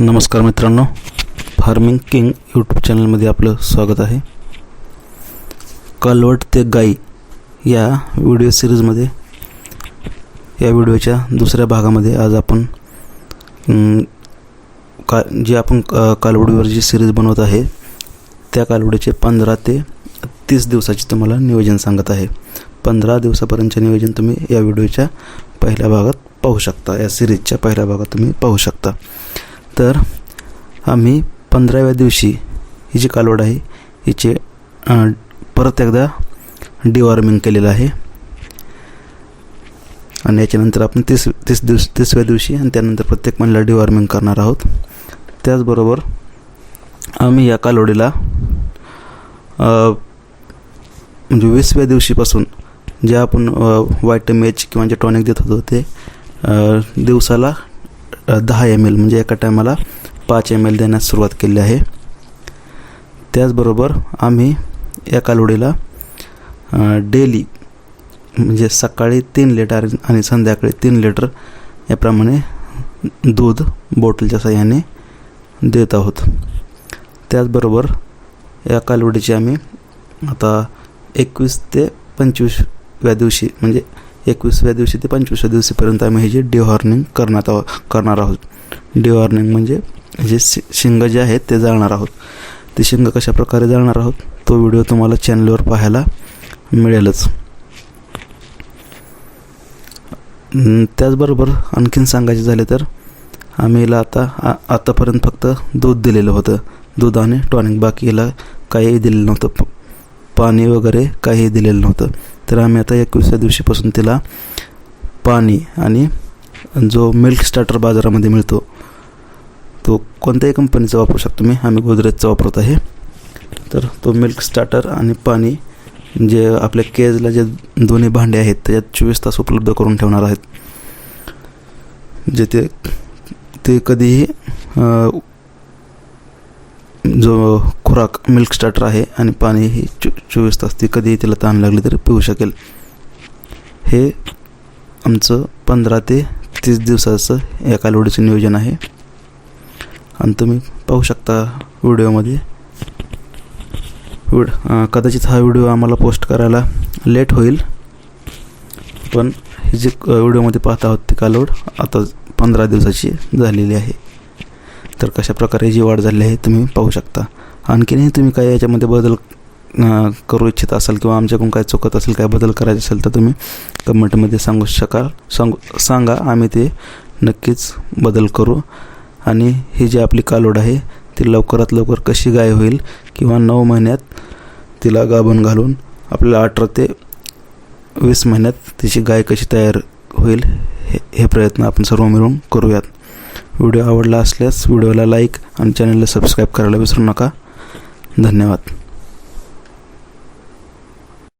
नमस्कार मित्रांनो farming king YouTube चॅनलमध्ये आपलं स्वागत आहे. कालवट ते गाई या व्हिडिओ सिरीजमध्ये या व्हिडिओच्या दुसऱ्या भागामध्ये आज आपण का जे आपण कालवडीवर जी सिरीज बनवत आहे त्या कालवडीचे पंधरा ते तीस दिवसाचे तुम्हाला नियोजन सांगत आहे. पंधरा दिवसापर्यंतचे नियोजन तुम्ही या व्हिडिओच्या पहिल्या भागात पाहू शकता या सिरीजच्या पहिल्या भागात तुम्ही पाहू शकता. तर आम्ही पंधराव्या दिवशी ही जी कालवड आहे हिचे परत एकदा डिवॉर्मिंग केलेलं आहे. आणि याच्यानंतर आपण तीस तीस दिवस तिसव्या दिवशी आणि त्यानंतर प्रत्येक महिन्याला डिवॉर्मिंग करणार आहोत. त्याचबरोबर आम्ही या कालवडीला म्हणजे वीसव्या दिवशीपासून जे आपण व्हायटम एच किंवा जे टॉनिक देत होतो ते दिवसाला दहा एम एल म्हणजे एका टायमाला पाच एम एल देण्यास सुरुवात केली आहे. त्याचबरोबर आम्ही या कालवडीला डेली म्हणजे सकाळी तीन लिटर आणि संध्याकाळी तीन लिटर याप्रमाणे दूध बॉटलच्या साह्याने देत आहोत. त्याचबरोबर या कालवडीची आम्ही आता एकवीस ते पंचवीसव्या दिवशी म्हणजे एकवीसव्या दिवशी ते पंचवीसव्या दिवशीपर्यंत आम्ही ह्याची डिहॉर्निंग करण्यात आहो करणार आहोत डिहॉर्निंग म्हणजे जे शि शिंग जे आहेत ते जाळणार आहोत. ते शिंग कशाप्रकारे जाळणार आहोत तो व्हिडिओ तुम्हाला चॅनलवर पाहायला मिळेलच. त्याचबरोबर आणखीन सांगायचे झाले तर आम्ही आता आ आतापर्यंत फक्त दूध दिलेलं होतं. दूध आणि टॉनिक बाकीला काहीही दिलेलं नव्हतं. पाणी वगैरे काहीही दिलेलं नव्हतं. तर आम्ही आता एकविसव्या दिवशीपासून तिला पाणी आणि जो मिल्क स्टार्टर बाजारामध्ये मिळतो तो कोणत्याही कंपनीचा वापरू शकतो. मी आम्ही गोदरेजचा वापरत आहे. तर तो मिल्क स्टार्टर आणि पाणी जे आपल्या केजला जे दोन्ही भांडे आहेत त्याच्यात चोवीस तास उपलब्ध करून ठेवणार आहेत. जे ते ते कधीही जो खुराक मिल्क स्टार्टर आहे आणि पाणी ही चो चोवीस तास ती कधीही तिला ताण लागली तरी पिऊ शकेल. हे आमचं पंधरा ते तीस दिवसाचं या कालवडीचं नियोजन आहे. आणि तुम्ही पाहू शकता व्हिडिओमध्ये. व्हिड कदाचित हा व्हिडिओ आम्हाला पोस्ट करायला लेट होईल. पण हे जे व्हिडिओमध्ये पाहत आहोत ती कालवड आता पंधरा दिवसाची झालेली आहे. तर कशा प्रकारे जी वाढ झाली आहे तुम्ही पाहू शकता. आणखीनही तुम्ही काही याच्यामध्ये बदल करू इच्छित असाल किंवा आमच्याकडून काय चुकत असेल काय बदल करायचे असेल तर तुम्ही कमेंटमध्ये सांगू शकाल सांगू सांगा. आम्ही ते नक्कीच बदल करू. आणि ही जी आपली कालोड आहे ती लवकरात लवकर कशी गाय होईल किंवा नऊ महिन्यात तिला गाभण घालून आपल्याला अठरा ते वीस महिन्यात तिची गाय कशी तयार होईल हे हे प्रयत्न आपण सर्व मिळून करूयात. व्हिडिओ आवडला असल्यास व्हिडिओला लाईक आणि चॅनलला सबस्क्राईब करायला विसरू नका. धन्यवाद.